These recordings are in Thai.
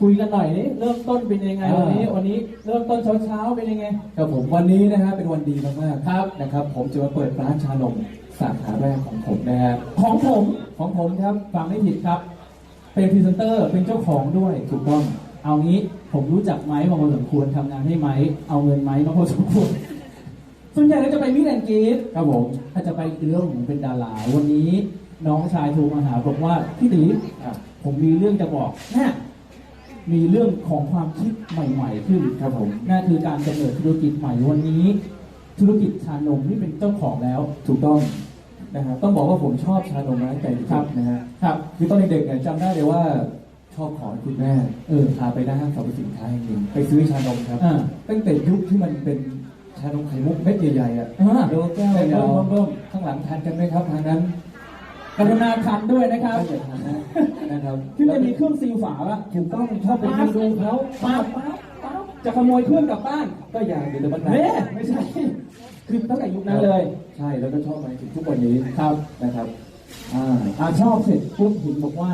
คุยกันหน่อยนี่เริ่มต้นเป็นยังไงอ่าวันนี้วันนี้เริ่มต้นเช้าเช้าๆเป็นยังไงครับผมวันนี้นะฮะเป็นวันดีมากๆครับนะครับ ผมจะมาเปิดร้านชานมสาขาแรกของผมนะฮะของผมของผมครับฟังไม่ผิดครับ เป็นพรีเซนเตอร์เป็นเจ้าของด้วยถูกต้อง เอางี้ผมรู้จักไม้มาพอสมควรทำงานให้ไม้เอาเงินไม้มาพอสมควรส่วนใหญ่ก็จะไปมิสแอนกีดครับผมถ้าจะไปเรื่องของเป็นดาราวันนี้น้องชายโทรมาหาบอกว่าพี่ตีอะผมมีเรื่องจะบอกนะ มีเรื่องของความคิดใหม่ๆขึ้นครับผมนั่นคือการกำเนิดธุรกิจใหม่วันนี้ ธุรกิจชานมที่เป็นเจ้าของแล้ว ถูกต้องนะฮะต้องบอกว่าผมชอบชานมร้านไก่ครับนะฮะครับคือตอนเด็กๆเนี่ยจำได้เลยว่าชอบขอให้คุณแม่เออพาไปหน้าห้างสรรพสินค้าแห่งหนึ่งไปซื้อชานมครับอ่า ตั้งแต่ยุคที่มันเป็นชานมไข่มุกเม็ดใหญ่ๆอะอ่า แล้วก็แก้วเบิ่ยาวมเบิ่มข้างหลังทานกันไหมครับทางนั้นก รุณาทันด้วยนะครับไม่เคยทานนะนะครับที่จะมีเครื่องซีลฝาอะถูกต้องชอบไปดูดูเขาป้าบป้าบป้าบจะขโมยเครื่องกลับบ้านก็อยากเดี๋ยวมันเน่ไม่ใช่ คือตั้งแต่ยุคนั้นเลย ใช่แล้วก็ชอบมาถึงทุกวันนี้ครับนะครับ อ่าอาชอบเสร็จปุ๊บเห็นบอกว่า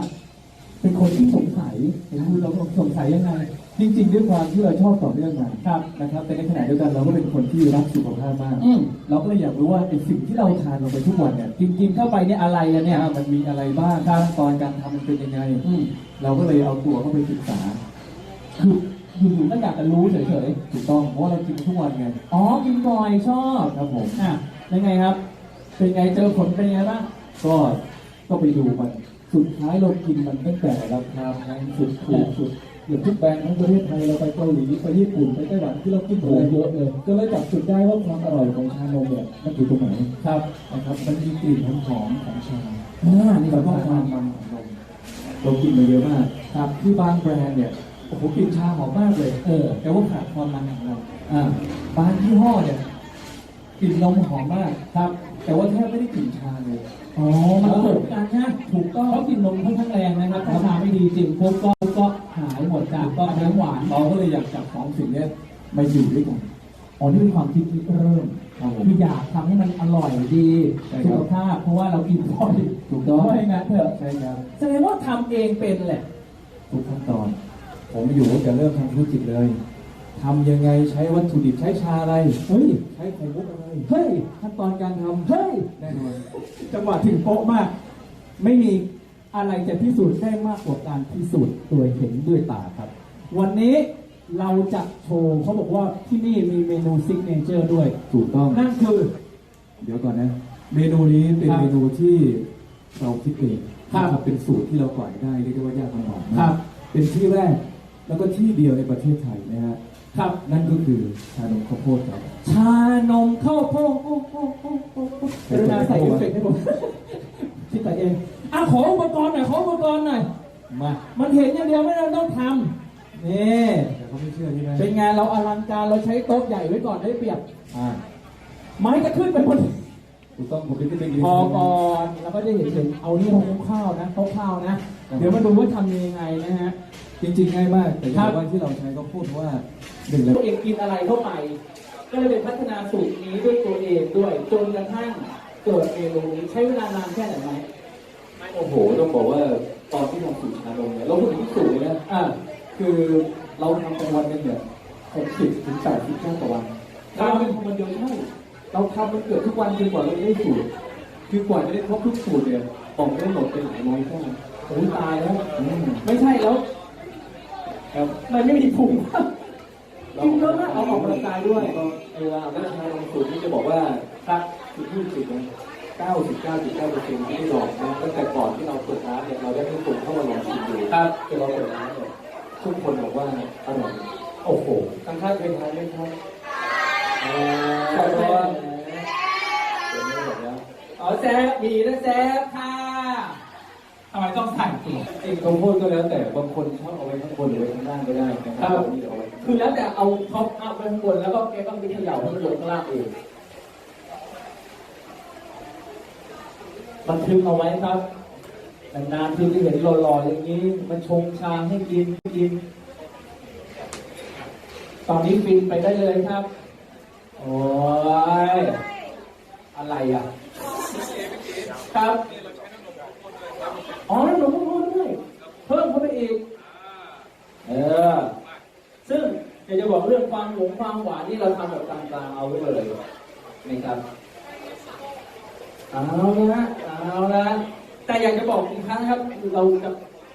เป็นคนที่สงสัยเห็นคุณเราสงสัยยังไง จริงๆ ด้วยความที่เราชอบต่อเนื่องมาครับนะครับแต่ในขณะเดียวกันเราก็เป็นคนที่รักสุขภาพมาก อืม เราก็เลยอยากรู้ว่าไอ้สิ่งที่เราทานลงไปทุกวันเนี่ยกินกินเข้าไปเนี่ยอะไรอะเนี่ยเนี่ยมันมีอะไรบ้างขั้นตอนการทำมันเป็นยังไง อืม เราก็เลยเอาตัวเข้าไปศึกษา คืออยู่ๆก็อยากจะรู้เฉยถูกต้องเพราะว่าเรากินทุกวันไงๆ อ๋อ กินบ่อยชอบ ครับผม อะยังไงครับ เป็นไงเจอผลเป็นไงบ้าง ก็ก็ไปดูมัน สุดท้ายเรากินมันตั้งแต่ราคาแพงสุดถูกสุด อย่างทุกแบรนด์ทั้งประเทศไทยเราไปเกาหลีไปญี่ปุ่นไปไต้หวันที่เรากินหมดเลยเยอะเลย ก็เลยจับจุดได้ว่าความอร่อยของชานมเนี่ยมันอยู่ตรงไหนครับนะครับมันมีกลิ่นหอมๆของชาอ่านี่แล้วก็ก็คควาวามมมันของนมเรากินมาเยอะมากครับที่บางแบรนด์เนี่ยโอ้โหกลิ่นชาหอมมากเลยเออแต่ว่าขาดความมันของนมอ่าบางยี่ห้อเนี่ยกลิ่นนมหอมมากครับ แต่ว่าแทบไม่ได้กลิ่นชาเลยอ๋อมันเกิดการนะถูกต้องเพราะกินนมค่อนข้างแรงนะครับถ้าชาไม่ดีจริงพวกก็ ก็หายหมดจากก็น้ำหวานเราก็เลยอยากจับสองสิ่งเนี้ยมาอยู่ด้วยกันอ๋อนี่เป็นความคิดที่เริ่มครับผม คืออยากทำให้มันอร่อยดีใช่คสุรับขภาพเพราะว่าเรากินบ่อยถูกต้อง เพราะอย่างนั้นเถอะใช่ครับแสดงว่าทำเองเป็นแหละ ทุกขั้นตอน ผมอยู่ตั้งแต่เริ่มทำธุรกิจเลยทำยังไงใช้วัตถุดิบใช้ชาอะไรเฮ้ยใช้ไข่มุกอะไรเฮ้ยขั้นตอนการทำเฮ้ยแน่นอนจังหวะถึงโป๊ะมาก ไม่มี อะไรจะพิสูจน์ได้มากกว่าการพิสูจน์ตัวเห็นด้วยตาครับ วันนี้เราจะโชว์เขาบอกว่าที่นี่มีเมนูซิกเนเจอร์ด้วย ถูกต้อง นั่นคือ เดี๋ยวก่อนนะ เมนูนี้เป็นครับเมนูที่เราคิดเองครับนะเป็นสูตรที่เราปล่อยได้เรียกได้ว่ายากลำบากครัมากบเป็นที่แรกแล้วก็ที่เดียวในประเทศไทยนะฮะครับ นั่นก็คือชานมข้าวโพดครับ ชานมข้าวโพดโอ้โหโอ้โหโอ้โหกรุณาใส่เอฟเฟกต์ให้ผม คิดใส่เองอะขออุปกรณ์หน่อยขออุปกรณ์หน่อยมามันเห็นอย่างเดียวไม่ได้ต้องทำนี่แต่เขาไม่เชื่อใช่ไหมเป็นไงานเราอลังการเราใช้โต๊ะใหญ่ไว้ก่อนได้เปรียบอ่าไม้จะขึ้นไปบนถูกต้องผมจะเป็นพอก่อนแล้วก็จะเห็นเห็นเอานี่ลงข้าวนะโต๊ะข้าวนะ เดี๋ยวมาดูว่าทำยังไงนะฮะจริงๆง่ายมากแต่อครัย่างบว่าที่เราใช้ก็พูดว่าหนึ่งเลยตัวเองกินอะไรเข้าไป ก็เลยเป็นพัฒนาสูตรนี้ด้วยตัวเองด้วยจนกระทั่ง เกิดเมนูนี้ใช้เวลานานแค่ไหนไหมโอ้โห ต้องบอกว่าตอนที่ทำสูตรชานมเนี่ยเราพูดถึงสูตรเลยนะอ่าคือเราทำกันวันหนึงเนี่ยหกสิบถึงแปดสิบแก้วต่อวันครัทำบเป็นวันเดียวใช่เราทำมันเกือบทุกวันจนกว่าเราจะได้สูตร คือกว่าจะได้ครบทุกสูตรเนี่ยบอกได้หมดเป็นหลายร้อยแก้วโอ้ยตายแล้วอืมไม่ใช่แล้วครับมันไม่มีพุงกินเยอะมากเอาออกกำลังกายด้วยก็เวลาได้ชานมสูตรนี่จะบอกว่าครับคื อพูดจริงนะเก้าสิบเก้าจุดเก้าเปอร์เซ็นต์ที่ได้ลองนะตั้งแต่ก่อนที่เราเปิดร้านเนี่ยเราได้ให้คนเข้ามาลองชิมดูครับจนเราเปิดร้านเนี่ยทุกคนบอกว่าอร่อยโอ้โหทางค่ายเคยทานไหมครับอ๋ใช่เพราะว่าอเดี๋ยวไม่หมดแล้วอ๋อแซฟดีนะแซฟค่ะทำไมต้องใส่ตัวจริงข้าวโพดก็แล้วแต่บางคนชอบเอาไว้ข้างบนหรือไว้ข้างล่างก็ได้นะคครัรับบนี่เดี๋ยวเอาไว้คือแล้วแต่เอาท็อปอัพไปข้างบนแล้วก็แกต้องไปเขย่าให้มันลงข้างล่างเอง บันทึกเอาไว้ครับนานๆทีจะเห็นหล่อๆอย่างนี้ มันชงชาให้กินกิน ตอนนี้ฟินไปได้เลยครับ โอ้ย อะไรอะ ครับ อ๋อน้ำนมข้นๆด้วย เพิ่มเข้าไปอีก เออ ซึ่งอยากจะบอกเรื่องความหวงความหวานนี่เราทำแบบกลางๆเอาไว้เลยนะครับ เอาละเอาละแต่อยากจะบอกอีกครั้งนะครับ เราจะ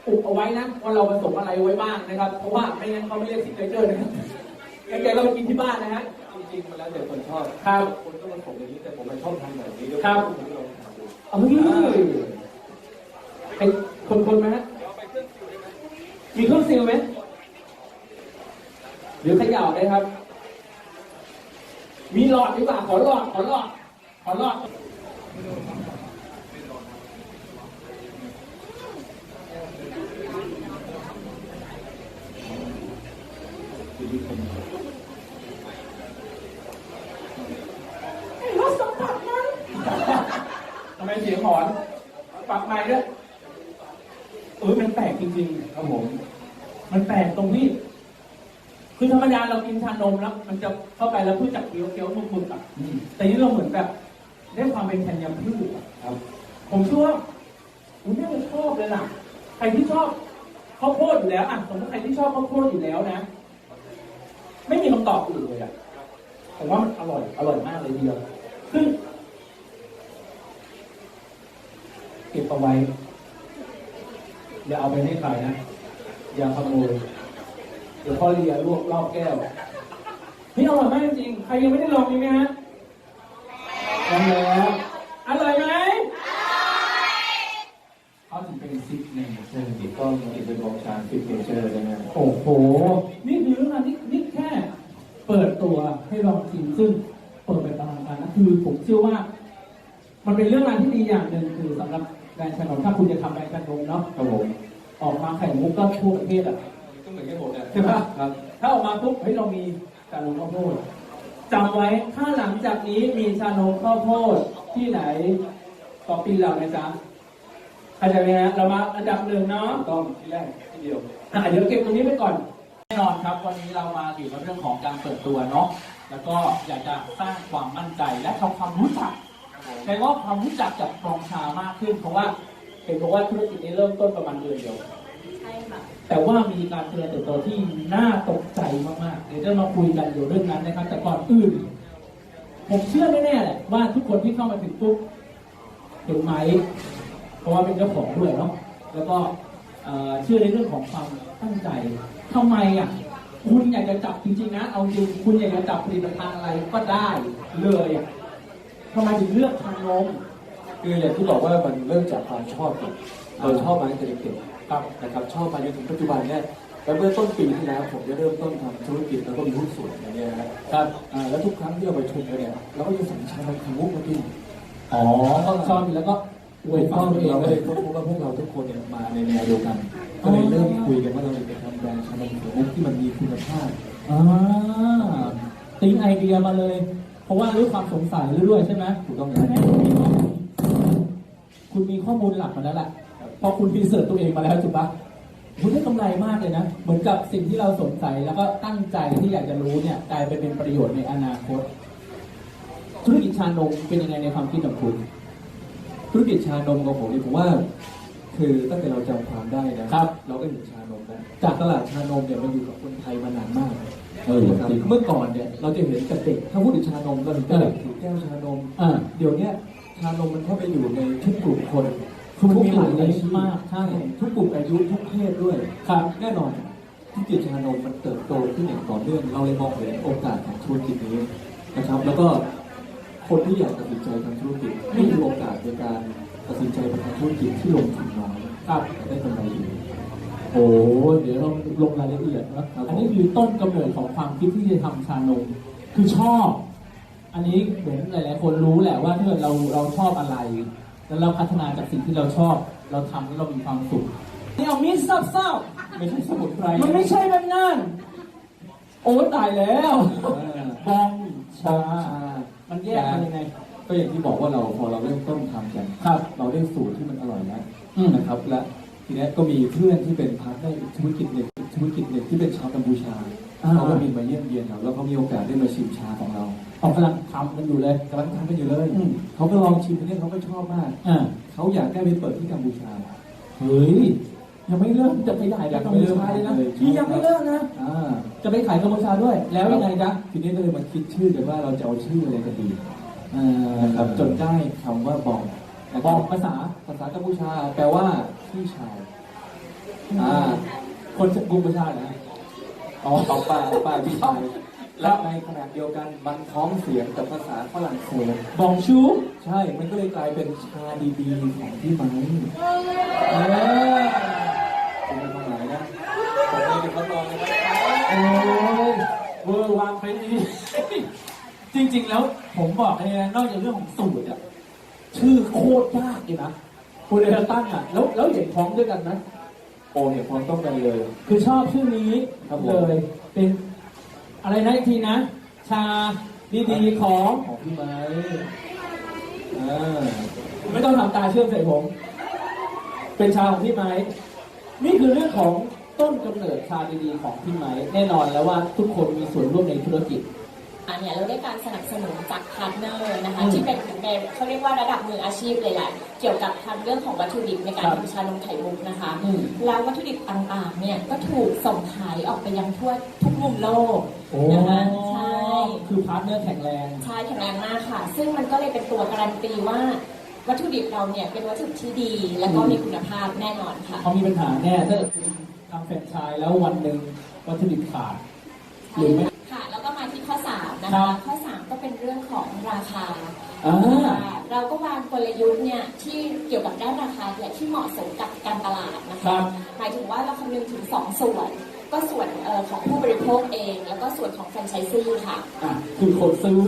อุบเอาไว้นะว่าเราผสมอะไรไว้บ้างนะครับ เพราะว่าไม่งั้นเขาไม่เรียกซิกเนเจอร์นะครับงั้นแกก็ไปกินที่บ้านนะฮะ จริงๆมันแล้วแต่คนชอบครับคนก็มาผมอย่างนี้แต่ผมมันชอบทำแบบนี้ด้วยครับ ผมก็ลองทำดูเอาเฮ้ยเป็นคนคนๆไหมฮะมีเครื่องซีลไหมหรือเขย่าได้ครับ มีหลอดดีกว่าขอหลอดขอหลอดขอหลอด รถสัมผัสมัน ทำไมเสียงหอนปรับไม้ด้วยเออมันแปลกจริงๆครับผม มันแปลกตรงที่คือธรรมดาเรากินชานมแล้วมันจะเข้าไปแล้วพืชจากเคี้ยวเคี้ยวๆมึกๆอะแต่นี่เราเหมือนแบบได้ความเป็นธัญพืชอะครับ ผมเชื่อว่าคุณน่าจะชอบเลยล่ะ ใครที่ชอบข้าวโพดอยู่แล้วอะสมมติใครที่ชอบข้าวโพดอยู่แล้วนะ ไม่มีคำตอบอื่นเลยอะผมว่ามันอร่อย อร่อยมากเลยทีเดียวซึ่ง เก็บเอาไว้ อย่าเอาไปให้ใครนะ อย่าขโมยเดี๋ยวพ่อเลียลวกรอบแก้ว นี่อร่อยมากจริงๆใครยังไม่ได้ลองมีไหมฮะลองแล้วอร่อยไหมเขาถึงเป็นซิกเนเจอร์ติดต้องติดเป็นของชาติดเนเจอร์ใช่ไหมโอ้โห นี่คือเรื่องราวที่นี่แค่เปิดตัวให้ลองชิมซึ่งเปิดไปตามกันนะคือผมเชื่อว่า มันเป็นเรื่องราวที่ดีอย่างหนึ่งคือสำหรับ แบรนด์ชานมถ้าคุณจะทำแบรนด์ชานมเนาะครับผมออกมาไข่มุกก็ทั่วประเทศอะก็เหมือนกันหมดเนี่ยใช่ปะครับ ถ้าออกมาปุ๊บเฮ้ยเรามีชานมข้าวโพดจำไว้ถ้าหลังจากนี้มีชานมข้าวโพดที่ไหนก็ปีเรานะจ๊ะเข้าใจไหมฮะเรามาอันดับหนึ่งเนาะต้องที่แรกที่เดียวอะเดี๋ยวเก็บตรงนี้ไปก่อนแน่นอนครับ วันนี้เรามาอยู่กับเรื่องของการเปิดตัวเนาะแล้วก็อยากจะสร้างความมั่นใจและทำความรู้จัก ใช้ว่าความรู้จักกับกองชามากขึ้น เพราะว่าเห็นบอกว่าธุรกิจนี้เริ่มต้นประมาณเดือนเดียว ใช่ค่ะ แต่ว่ามีการเจริญเติบโตที่น่าตกใจมากๆ เดี๋ยวจะมาคุยกันเกี่ยวเรื่องนั้นนะครับ แต่ก่อนอื่น ผมเชื่อแน่ๆแหละว่าทุกคนที่เข้ามาถึงปุ๊บเห็นไหม เพราะว่าเป็นเจ้าของด้วยเนาะ แล้วก็เอ่อเชื่อในเรื่องของความตั้งใจทำไมอะ คุณอยากจะจับจริงๆนะ เอาจริง คุณอยากจะจับผลิตภัณฑ์อะไรก็ได้เลยอะ ทำไมถึงเลือกทางนม คืออย่างที่บอกว่ามันเริ่มจากความชอบก่อนเราชอบมาตั้งแต่เด็กๆครับนะครับชอบมาจนถึงปัจจุบันเนี่ยแล้วเมื่อต้นปีที่แล้วผมจะเริ่มต้นทำธุรกิจแล้วก็มีหุ้นส่วนอย่างเงี้ยนะครับครับอ่าแล้วทุกครั้งที่เราไปชมกันเนี่ยเราก็จะสั่งชามันคือมุกมากินอ๋อก็ชอบแล้วก็อวยพรตัวเองเราเลก็เลยยพบว่าพวกเราทุกคนเนี่ยมาในแนวเดียวกัน ก็เลยเริ่มคุยกันว่าเราจะทำแบรนด์ชานมไข่มุกที่มันมีคุณภาพอ่าติ้งไอเดียมาเลยเพ ราะว่ารู้ความสงสัยด้วยใช่ไหมถูกต้องไหมคุณมีข้อมูลหลักมาแล้วแหละเพราะคุณรีเสิร์ชตัวเองมาแล้วถูกปะคุณได้กำไรมากเลยนะ เหมือนกับสิ่งที่เราสนใจแล้วก็ตั้งใจที่อยากจะรู้เนี่ยกลายไปเป็นประโยชน์ในอนาคต ธุรกิจชานมเป็นยังไงในความคิดของคุณ ธุรกิจชานมของผมนี่ผมว่า คือตั้งแต่เราจำความได้นะครับ เราก็เห็นชานมนะจากตลาดชานมเนี่ยมันอยู่กับคนไทยมานานมากเออนะครับจริงเมื่อก่อนเนี่ยเราจะเห็นแต่เด็กถ้าพูดถึงชานมเราถึงจะเด็กถือแก้วชานมอ่าเดี๋ยวเนี้ยชานมมันเข้าไปอยู่ในทุกกลุ่มคนคือมันมีหลายทุกกเลลุ่ยมากใช่ทุกกลุ่มอายุทุกเพศด้วยครับแน่นอนธุรกิจชานมมันเติบโตขึ้นอย่างต่อเนื่องเราเลยมองเห็นโอกาสของธุรกิจนี้นะครับ แล้วก็คนที่อยากตัดสินใจทำธุรกิจให้มีโอกาสในการตัดสินใจไปทำธุรกิจที่ลงทุนน้อ ยครับแต่ได้กำไรอยู่โอ้เดี๋ยวเราลงรายละเอียดนะครับอันนี้คือต้นกำเนิดของความคิดที่จะทำชานม คือชอบ อันนี้เหมือนหลาย ๆ คนรู้แหละว่าถ้าเกิดเราเราชอบอะไร แล้วเราพัฒนาจากสิ่งที่เราชอบ เราทำแล้วเรามีความสุขนี่เอามีดซับเศร้าไม่ใช่สมุนไพรมันไม่ใช่แบบนั้นโอ้ตายแล้วเออบองชาชา มันแยกกันยังไง ก็อย่างที่บอกว่าเราพอเราเริ่มต้นทำกันครับเราได้สูตรที่มันอร่อยแล้วอืม นะครับ และทีนี้ก็มีเพื่อนที่เป็นพาร์ทเนอร์อีกธุรกิจหนึ่งอีกธุรกิจหนึ่งที่เป็นชาวกัมพูชาอ่า เขาก็มีมาเยี่ยมเยียนเราแล้วเขามีโอกาสได้มาชิมชาของเราออกกำลังทำกันอยู่เลยกำลังทำกันอยู่เลยอืมเขาก็ลองชิมอันนี้เขาก็ชอบมากอ่าเขาอยากได้ไปเปิดที่กัมพูชา เฮ้ยจยังไม่เริ่มจะไปขายกับกัมพูชาเลยนะนี่ยังไม่เริ่มนะ อ่า จะไปขายกัมพูชาด้วย แล้วยังไงจ๊ะทีนี้ก็เลยมาคิดชื่อกันว่าเราจะเอาชื่ออะไรกันดี อ่านะครับจนได้คำว่าบองนะ บครัอบกภาษาภาษากัมพูชา แปลว่าพี่ชายอ่าคนกัมพูชานะอ๋อเอาป้าเอาป้าพี่ชายและในขณะเดียวกันมันพ้องเสียงกับภาษาฝรั่งเศสบองชู ใช่ มันก็เลยกลายเป็นชาดีๆของพี่ไม้เออเป็นความหมายนะผมเลยเป็นทดลองนะครับโอ้ยเวอร์วางไปดีจริง ๆ แล้วผมบอกเลยนะนอกจากเรื่องของสูตรอะ ชื่อโคตรยากเลยนะคุณเดลตั้งอะแล้วแล้วเห็นพ้องด้วยกันนะโอเนี่ยพร้อมต้องกันเลย คือชอบชื่อนี้ครับผม เลยเป็นอะไรนะอีกทีนะ ชาดีๆของ ของพี่ไม้อ่าไม่ต้องทำตาเชื่อมใส่ผม เป็นชาของพี่ไม้ นี่คือเรื่องของต้นกำเนิดชาดีๆของพี่ไม้ แน่นอนแล้วว่าทุกคนมีส่วนร่วมในธุรกิจ อันเนี่ยเราได้การสนับสนุนจากพาร์ทเนอร์นะคะอืมที่เป็นในเขาเรียกว่าระดับมืออาชีพเลยแหละเกี่ยวกับทำเรื่องของวัตถุดิบในการครับทำชานมไข่มุกนะคะอืมแล้ววัตถุดิบต่างๆเนี่ยก็ถูกส่งขายออกไปยังทั่วทุกมุมโลกโอ้นะคะใช่คือพาร์ทเนอร์แข็งแรงใช่แข็งแรงมากค่ะ ซึ่งมันก็เลยเป็นตัวการันตีว่าวัตถุดิบเราเนี่ยเป็นวัตถุดิบที่ดี และก็มีคุณภาพแน่นอนค่ะเขามีปัญหาแน่ถ้าทำแฟรนไชส์แล้ววันหนึ่งวัตถุดิบขาดหรือไม่ ครัคะบข้อ3ก็เป็นเรื่องของราคา อ่า เราก็วางกลยุทธ์เนี่ยที่เกี่ยวกับด้านราคาเนี่ยที่เหมาะสมกับการตลาดนะครัคะบ หมายถึงว่าเราคำนึงถึง2ส่วน ก็ส่วนเอ่อของผู้บริโภคเอง แล้วก็ส่วนของแฟรนไชส์ซี่ค่ะ อะคือคนซื้อ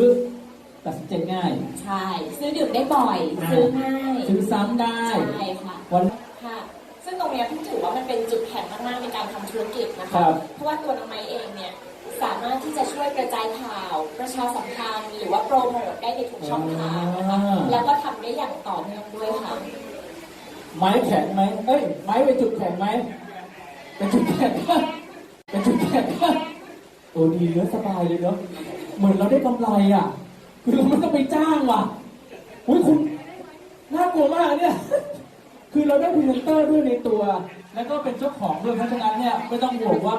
ตัดสินใจง่าย ใช่ ซื้อดื่มได้บ่อย อ่า ซื้อง่ายซื้อซ้ำได้ ใช่ค่ะ วัน ค่ะ ซึ่งตรงเนี้ยพี่ถือว่ามันเป็นจุดแข็งมากๆในการทำธุรกิจนะครัคะ บเพราะว่าตัวน้องไม้เองเนี่ย สามารถที่จะช่วยกระจายข่าวประชาสัมพันธ์หรือว่าโปรโมทได้ในทุกช่องทางนะคะอ่า แล้วก็ทำได้อย่างต่อเนื่องด้วยค่ะ ไม้แข็งไหมเอ้ย ไม้เป็นจุดแข็งไหม เป็นจุดแข็งเป็นจุดแข็งโอ้ดีเนอะสบายเลยเนอะเหมือนเราได้กำไรอะ คือเราไม่ต้องไปจ้างว่ะอุ้ยคุณ น่ากลัวมากเนี่ย คือเราได้พรีเซนเตอร์ด้วยในตัว แล้วก็เป็นเจ้าของด้วยเพราะฉะนั้นเนี่ยไม่ต้องห่วงว่า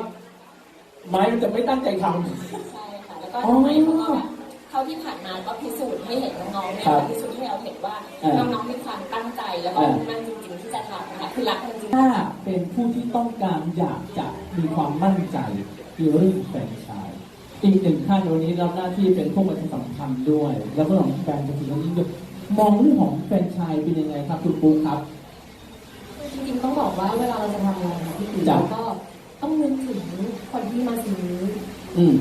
ไม้มันจะไม่ตั้งใจทำใช่ค่ะ แล้วก็อ๋อทำไมเขาก็แบบเขาที่ผ่านมาก็พิสูจน์ให้เห็นน้องๆเนี่ยครับพิสูจน์ให้เราเห็นว่าอ่าน้องๆมีความตั้งใจแล้วก็อ่ามุ่งมั่นจริงๆที่จะทำค่ะคือรักมันจริงถ้าเป็นผู้ที่ต้องการอยากจะมีความมั่นใจเกี่ยวกับเรื่องแฟรนไชส์อีกหนึ่งท่านวันนี้รับหน้าที่เป็นผู้ประชาสัมพันธ์ด้วย แล้วก็ของแฟนเป็นสิ่งที่ด้วยมองเรื่องของแฟรนไชส์เป็นยังไงครับคุณปูครับ จริงๆต้องบอกว่าเวลาเราจะทำอะไรนะพี่ตีจ้ะเราก็ ต้องนึกถึงคนที่มาซื้ออืม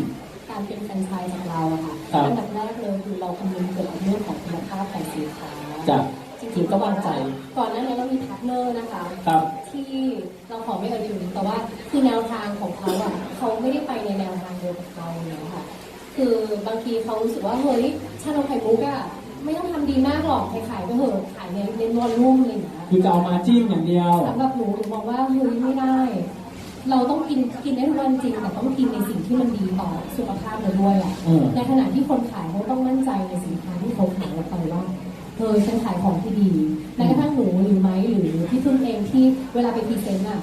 การเป็นแฟรนไชส์จากเราอะค่ะครับ อันดับแรกเลยคือเราคำนึงเกี่ยวกับเรื่องของคุณภาพของสินค้าจะจริงคือๆก็มั่นใจ ก่อนหน้านี้เรามีพาร์ทเนอร์นะคะ ครับ ที่เราขอไม่เอ่ยถึงแต่ว่าคือแนวทางของเขาอะเขาไม่ได้ไปในแนวทางเดียวกับเราเนี่ยค่ะคือบางทีเขารู้สึกว่าเฮ้ยชานมไข่มุกอะไม่ต้องทำดีมากหรอกขายๆไปเถอะขายในในนวลรุ่มอะไรอย่างเงี้ยคือจะเอามาจิ้มอย่างเดียว สำหรับหนูหนูมองว่าเฮ้ยไม่ได้ เราต้องกินกินได้ทุกวันจริงแต่ต้องกินในสิ่งที่มันดีต่อสุขภาพเราด้วยอะเออในขณะที่คนขายเขาต้องมั่นใจในสินค้าที่เขาขายออกไปว่าเออฉันขายของที่ดีแม้กระทั่งหนูหรือไม้หรือพี่พึ่งเองที่เวลาไปพรีเซนต์อะ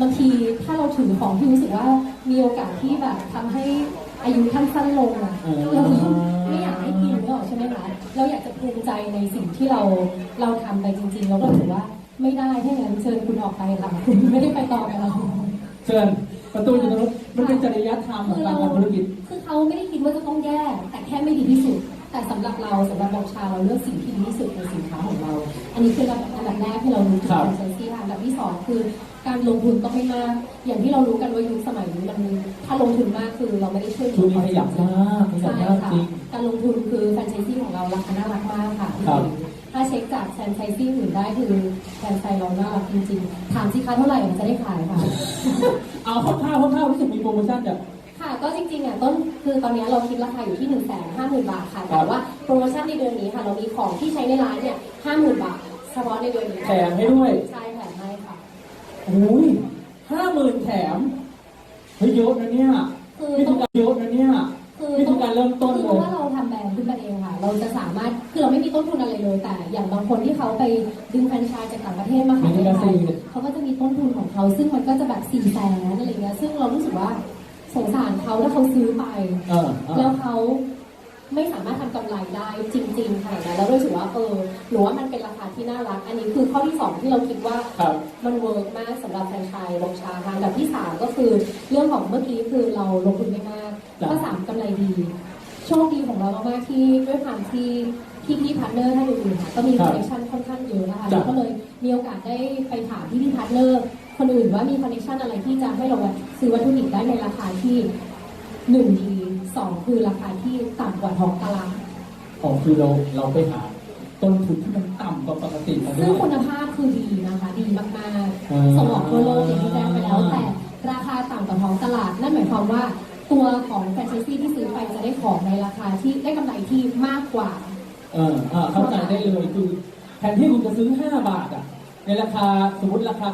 บางทีถ้าเราถือของที่รู้สึกว่ามีโอกาสที่แบบทำให้อายุท่านสั้นลงอะเออเราไม่อยากให้กินเนกอะใช่ไหมคะเราอยากจะภูมิใจในสิ่งที่เราเราทำไปจริงๆ เราก็ถือว่าไม่ได้ถ้าอย่างนั้นเชิญคุณออกไปค่ะ คุณไม่ได้ไปต่อกับเรา เชิญประตูอยู่ตรงนู้นมันเป็นจริยธรรมของการทำธุรกิจ คือเขาไม่ได้คิดว่าจะต้องแย่แต่แค่ไม่ดีที่สุด แต่สำหรับเราสำหรับบองชาเราเลือกสิ่งที่ดีที่สุดในสินค้าของเรา อันนี้คืออันดับแรกที่เรารู้ถึงครับการใช้ซี่ค่ะอันดับที่สองคือการลงทุนต้องไม่มาก อย่างที่เรารู้กันว่ายุคสมัยนี้มันถ้าลงทุนมากคือเราไม่ได้ช่วยเหลืช่วงนี้ขยับมากขยับใช่มากค่ะจริงการลงทุนคือแฟรนไชส์ซี่ของเราราคาน่ารักมากค่ะครับถ้า เช็คจากแฟรนไชส์ซี่อื่นได้คือแฟรนไชส์เราน่ารักจริงๆ ถามสิคะเท่าไหร่มันจะได้ขายค่ะ เอาคร่าวๆคร่าวๆรู้สึกมีโปรโมชั่นจะค่ะก็จริงๆอะต้นคือตอนนี้เราคิดราคาอยู่ที่1นึ่งแสนห้าหมื่นบาทค่ะ แต่ว่าโปรโมชั่นในเดือนนี้ค่ะ เรามีของที่ใช้ในร้านเนี่ยห้าหมื่นบาทเฉพาะในเดือนนี้แถมให้ด้วย ใช่แถมให้ค่ะโอ้ยห้าหมื่นแถมเฮ้ยเยอะนะเนี่ยคือนี่ต้คือองการเยอะนะเนี่ยคือนี่คือการเริ่มต้นคือเลเพราะยว่าเรา เองค่ะเราจะสามารถคือเราไม่มีต้นทุนอะไรเลยแต่ อย่างบางคนที่เขาไปดึงแฟรนไชส์จากต่างประเทศมาขายในไทยเขาก็จะมีต้นทุนของเขา ซึ่งมันก็จะแบบสี่แสนอะไรเงี้ยซึ่งเรารู้สึกว่าสงสารเขาถ้าเขาซื้อไปเออเอแล้อวเขาไม่สามารถทำกำไรได้จริงๆขนาดนั้นแล้วรู้สึกว่าเออหรือว่ามันเป็นราคาที่น่ารัก อันนี้คือข้อที่สองที่เราคิดว่าครับมันเวิร์กมากสำหรับแฟรนไชส์ลงชาค่ะอันดับที่สามก็คือเรื่องของเมื่อกี้คือเราลงทุนไม่มากจ้ะข้อสามกำไรดี โชคดีของเรามากๆที่ด้วยความที่พี่พี่พาร์ทเนอร์ท่านอื่นๆค่ะก็มีคครับอนเนคชั่นค่อนข้างเยอะนะคะจ้ะเราก็เลยมีโอกาสได้ไปถามพี่พี่พาร์ทเนอร์คนอื่นว่ามีคอนเนคชั่นอะไรที่จะให้เราซื้อวัตถุดิบได้ในราคาที่หนึ่งดีสองคือราคาที่ต่ำกว่าท้องตลาดอ๋อคือเราเราไปหาต้นทุนที่มันต่ำกว่าปกติมาด้ซึ่งวยคุณภาพคือดีนะคะดีมากอ่าๆส่งออกทั่วโลกอย่างที่แจ้งไปแล้วแต่ราคาต่ำกว่าท้องตลาด นั่นหมายความว่า ตัวของแฟรนไชส์ซี่ที่ซื้อไปจะได้ของในราคาที่ได้กำไรที่มากกว่า เออเออเข้าใจได้เลยคือแทนที่คุณจะซื้อ 5 บาทอะ ในราคาสมมติราคา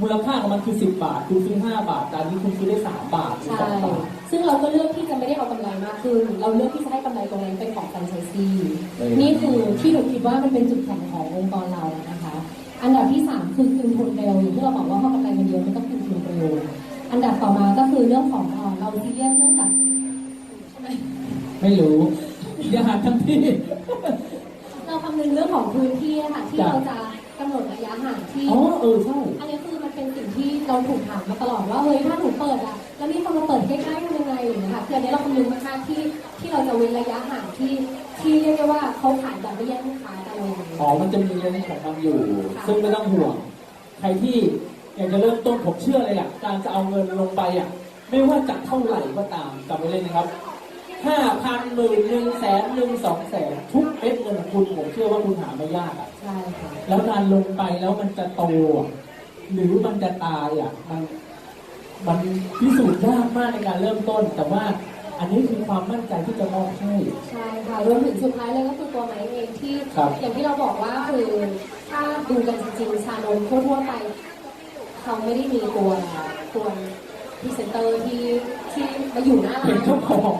มูลค่าของมันคือ 10 บาท คุณซื้อ 5 บาทแต่อันนี้คุณซื้อได้ 3 บาทหรือใช่ 2บาท ซึ่งเราก็เลือกที่จะไม่ได้เอากำไรมากขึ้น เราเลือกที่จะให้กำไรตรงนั้นเป็นของแฟรนไชส์ซี่เออ นี่คือที่หนูคิดว่ามันเป็นจุดแข็งขององค์กรเรานะคะ อันดับที่สามคือคืนทุนเร็วอย่างที่เราบอกว่าพอกำไรมันเยอะมันต้องคืนทุนเร็ว อันดับต่อมาก็คือเรื่องของเอ่อเราซีเรียสเรื่องกับใช่ไหมไม่รู้อย่าหาทั้งที่ เราคำนึงเรื่องของพื้นที่อะค่ะที่จ้ะ เราจะกำหนดระยะห่างที่ อ๋อเออใช่ อันนี้คือมันเป็นสิ่งที่เราถูกถามมาตลอดว่าเฮ้ยถ้าหนูเปิดอะแล้วมีคนมาเปิดใกล้ๆทำยังไงอย่างเงี้ยค่ะคืออันนี้เราคำนึงมากๆที่ที่เราจะเว้นระยะห่างที่ที่เรียกได้ว่าเขาขายแบบไม่แย่งลูกค้ากันเลย อ๋อ มันจะมีเรื่องของมันอยู่ค่ะซึ่งไม่ต้องห่วง ใครที่ อยากจะเริ่มต้นผมเชื่อเลยอะการจะเอาเงินลงไปอะไม่ว่าจะเท่าไหร่ก็ตามจำไว้เลยนะครับห้าพันหมื่นหนึ่งแสนหนึ่งสองแสนทุกเม็ดเงินของคุณผมเชื่อว่าคุณหาไม่ยากอะใช่ค่ะแล้วการลงไปแล้วมันจะโตอะหรือมันจะตายอะมันมันพิสูจน์ยากมากในการเริ่มต้น แต่ว่าอันนี้คือความมั่นใจที่จะมอบให้ ใช่ค่ะรวมถึงสุดท้ายเลยก็คือตัวไม้เองที่ ครับ อย่างที่เราบอกว่าคือถ้าดูกันจริงๆชานมทั่วๆไป เขาไม่ได้มีตัวตัวพรีเซนเตอร์ที่ที่มาอยู่หน้าเป็นร้านเจ้าของ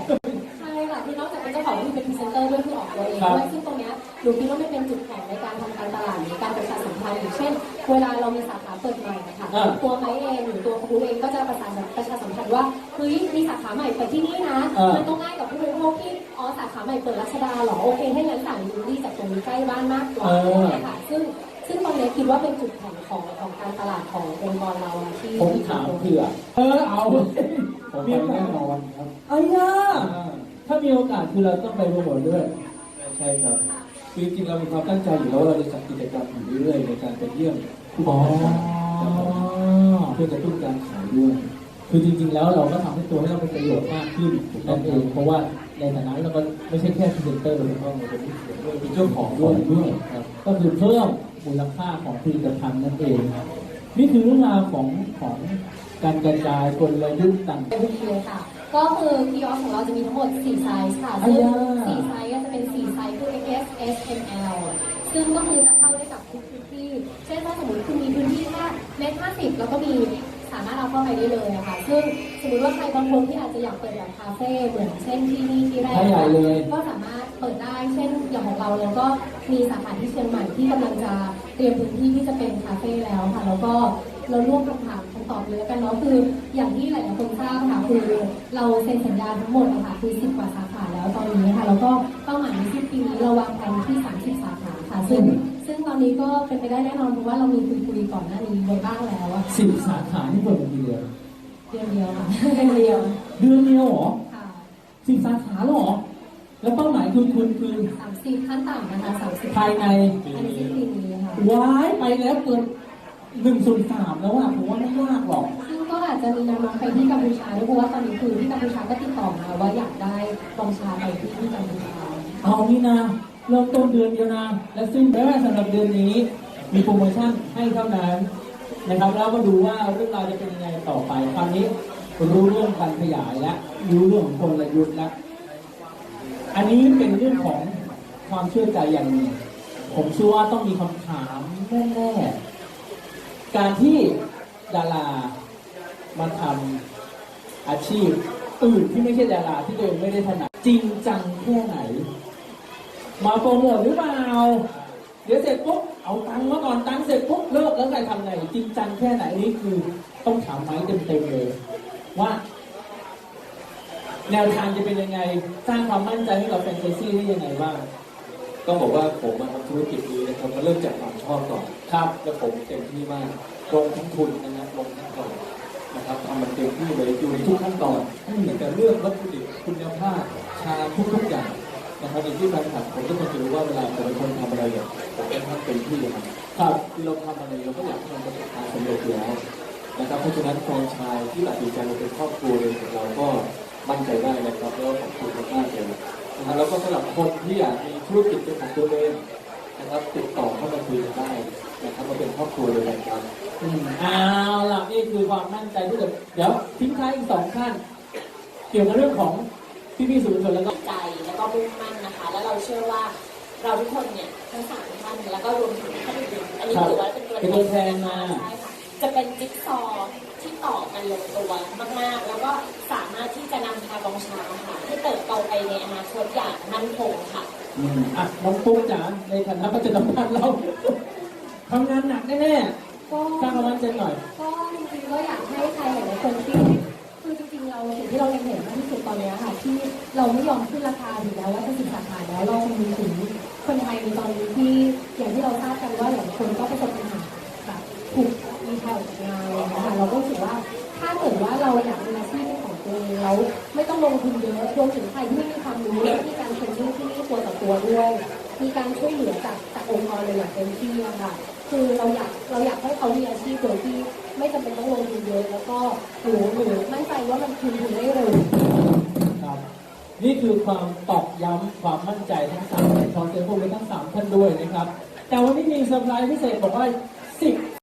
ใช่ค่ะคือนอกจากเป็นเจ้าของที่เป็นพรีเซนเตอร์ด้วยคือออกตัวเองครับด้วยซึ่งตรงเนี้ยหนูคิดว่ามันเป็นจุดแข็งในการทำการตลาดหรือการประชาสัมพันธ์อย่างเช่น เวลาเรามีสาขาเปิดใหม่นะคะอ่าตัวไม้เองหรือตัวคุณเองก็จะประสานประชาสัมพันธ์ว่าเฮ้ยมีสาขาใหม่เปิดที่นี่นะอ่ามั มันต้องง่ายกับผู้บริโภคที่อ๋อสาขาใหม่เปิดรัชดาเหรอโอเคให้งั้นสั่งยูรี่จากตรงนี้ใกล้บ้านมากกว่า เออเนี่ยค่ะซึ่ง ซึ่งตรงเนี้ยคิดว่าเป็นจุดแข็งของของการตลาดขององค์กรเราอะที่ผมถามเผื่อ เออเอาผมไปแน่นอนครับไอ้ย่าถ้ามีโอกาสคือเราต้องไปโปรโมทด้วย ใช่ครับคือจริงๆเรามีความตั้งใจอยู่แล้วว่าเราจะจัดกิจกรรมอยู่เรื่อยๆในการไปเยี่ยมผู้บริโภคครับผมเพื่อจะตุ้นการขายด้วย คือจริง ๆ แล้วเราก็ทำให้ตัวให้เราเป็นประโยชน์มากขึ้นนั่นเองเพราะว่าในฐานะเราก็ไม่ใช่แค่พรีเซนเตอร์เราต้องเป็นผู้เขียนด้วยเป็นเจ้าของด้วยด้วยครับ ก็คือเพิ่มมูลค่าของผลิตภัณฑ์นั่นเองครับนี่คือเรื่องราวของของการกระจายกลยุทธ์ต่างโอเคค่ะ ก็คือคีออสของเราจะมีทั้งหมด 4 ไซส์ค่ะอะซึ่งย่า 4ไซส์ก็จะเป็น 4 ไซส์คือ XS S M L ซึ่งก็คือจะเข้าได้กับทุกพื้นที่ เช่นถ้าสมมติคุณมีพื้นที่แค่เมตรห้าสิบแล้วก็มี สามารถเอาเข้าไปได้เลยอะค่ะซึ่งสมมติว่าใครบางคนที่อาจจะอยากเปิดแบบคาเฟ่เหมือนเช่นที่นี่ที่แรกให้ใหญ่เลย ก็สามารถเปิดได้เช่นอย่างของเราแล้วก็มีสาขาที่เชียงใหม่ที่กำลังจะเตรียมพื้นที่ที่จะเป็นคาเฟ่แล้วค่ะ แล้วก็เรารวบคำถามคำตอบเลยแล้วกันเนาะคืออย่างที่หลายๆคนทราบค่ะคือเราเซ็นสัญญาทั้งหมดอะค่ะคือสิบกว่าสาขาแล้วตอนนี้ค่ะแล้วก็เป้าหมายในสิ้นปีนี้เราวางแผนที่ 30 สาขาค่ะซึ่ง ซึ่งตอนนี้ก็เป็นไปได้แน่นอนเพราะว่าเรามีคุยคุยๆก่อนหน้านี้ไว้บ้างแล้วอะสิบสาขาที่เปิดมากี่เดือนเดือนเดียวค่ะเดือนเดียวเดือนเดียวเหรอค่ะสิบสาขาแล้วเหรอ แล้วเป้าหมายคือคุณคือสามสิบขั้นต่ำนะคะสามสิบภายในอันนี้สิ้นปีนี้ค่ะว้ายไปแล้วเกินหนึ่งส่วนสามแล้วอะผมว่าไม่ยากหรอก ซึ่งก็อาจจะมีแนวโน้มไปที่กัมพูชาด้วยเพราะว่าตอนนี้คือที่กัมพูชาก็ติดต่อมาว่าอยากได้กองชาไปที่ที่กัมพูชาเอานี่นะ เริ่มต้นเดือนเดียวนะ และซึ่งแม้ว่าสำหรับเดือนนี้ มีโปรโมชั่นให้เท่านั้นนะครับ แล้วมาดูว่าเรื่องราวจะเป็นยังไงต่อไป คราวนี้รู้เรื่องการขยายและรู้เรื่องของกลยุทธ์แล้วอันนี้เป็นเรื่องของความเชื่อใจอย่างหนึ่งผมเชื่อว่าต้องมีคำถามแน่ๆการที่ดารามาทำอาชีพอื่นที่ไม่ใช่ดาราที่ตัวเองไม่ได้ถนัดจริงจังแค่ไหน มาโปรโมทหรือเปล่า เดี๋ยวเสร็จปุ๊บเอาตังค์มาก่อนตังค์เสร็จปุ๊บเลิกแล้วใครทำไงจริงจังแค่ไหนนี่คือต้องถามไม้เต็มๆเลย ว่า แนวทางจะเป็นยังไง สร้างความมั่นใจให้กับแฟนเซซี่ได้ยังไงบ้างต้องบอกว่าผมมาทำธุรกิจนี้นะครับมาเริ่มจากความชอบก่อนครับแล้วผมเต็มที่มากลงทั้งทุนนะครับลงทั้งก่อนนะครับทำมันเต็มที่เลยอยู่ในทุกขั้นตอนตั้งแต่เรื่องวัตถุดิบคุณภาพชาทุกๆอย่าง นะครับอย่างที่แฟนคลับผมก็จะรู้ว่าเวลาผมเป็นคนทำอะไรเนี่ยผมเป็นทำเต็มที่เลยครับครับที่เราทำอะไรเราก็อยากให้มันประสบความสำเร็จอยู่แล้วนะครับเพราะฉะนั้นแฟรนชายที่ตัดสินใจมาเป็นครอบครัวเลยของเราก็มั่นใจได้นะครับแล้วขอบคุณมากเลยนะครับแล้วก็สำหรับคนที่อยากมีธุรกิจเป็นของตัวเองนะครับติดต่อเข้ามาคุยกันได้นะครับมาเป็นครอบครัวเลยนะครับอืมเอาล่ะนี่คือความมั่นใจที่เกิดเดี๋ยวทิ้งท้ายอีกสองท่านเกี่ยวกับเรื่องของ พี่พี่ๆสื่อมวลชนแล้วก็ใจแล้วก็มุ่งมั่นนะคะ แล้วเราเชื่อว่าเราทุกคนเนี่ยทั้งสามท่านแล้วก็รวมถึงท่านอื่นๆอันนี้ครับถือว่าเป็นตัวเป็นตัวแทนมาใช่ค่ะจะเป็นจิ๊กซอว์ที่ต่อกันลงตัวมากๆ แล้วก็สามารถที่จะนำพากองชาค่ะให้เติบโตไปในอนาคตอย่างมั่นคงค่ะอืมอะน้องปุ๊กจ๋าในฐานะประจำพันธ์เราทำงานหนักแน่ก็ๆสร้างความมั่นใจหน่อย ก็จริงๆก็อยากให้ใครหลายๆคนที่ ที่เราเห็นมากที่สุดตอนนี้ค่ะ ที่เราไม่ยอมขึ้นราคาถึงแม้วว่าจะสินสาขาแล้วเราคงมีถึงคนไทยในตอนนี้ที่อย่างที่เราทราบกันว่าหลายคนก็ประสบปัญหาแบบถูกมีใครออกจากงานอะไรอย่างเงี้ยค่ะเราก็รู้สึกว่าถ้าเกิดว่าเราอยากมีอาชีพของตัวเองแล้วไม่ต้องลงทุนเยอะรวมถึงใครที่ไม่มีความรู้และมีการเทรนนิ่งที่นี่ตัวต่อตัวด้วย มีการช่วยเหลือจากจากองค์กรเลยอย่างเต็มที่ค่ะ คือเราอยากเราอยากให้เขามีอาชีพโดยที่ไม่จำเป็นต้องลงทุนเยอะแล้วก็หนูหนูมั่นใจว่ามันคืนทุนได้เร็วครับนี่คือความตอกย้ำความมั่นใจทั้งสามขอเสียงปรบมือทั้งสามท่านด้วยนะครับ แต่วันนี้มีเซอร์ไพรส์พิเศษบอกว่า10